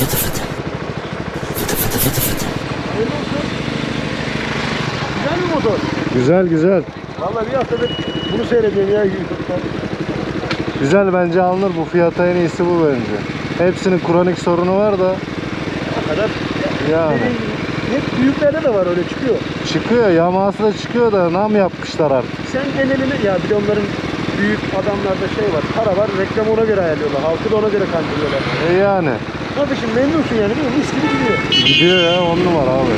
fıtı fıtı. Fıtı fıtı fıtı fıtı. Güzel bir motor. Güzel güzel. Vallahi bir haftadır bunu seyrediyorum ya YouTube'dan. Güzel bence alınır bu fiyata en iyisi bu bence. Hepsinin kronik sorunu var da. O kadar. Yani. Ee, hep büyüklerde de var öyle çıkıyor. Çıkıyor. Yamahası da çıkıyor da nam yapmışlar artık. Sen genelini ya bir de onların büyük adamlarda şey var. Para var. Reklamı ona göre ayarlıyorlar. Halkı da ona göre kandırıyorlar. E yani. Kardeşim memnunsun yani değil mi? Mis gibi gidiyor. Gidiyor ya on numara abi.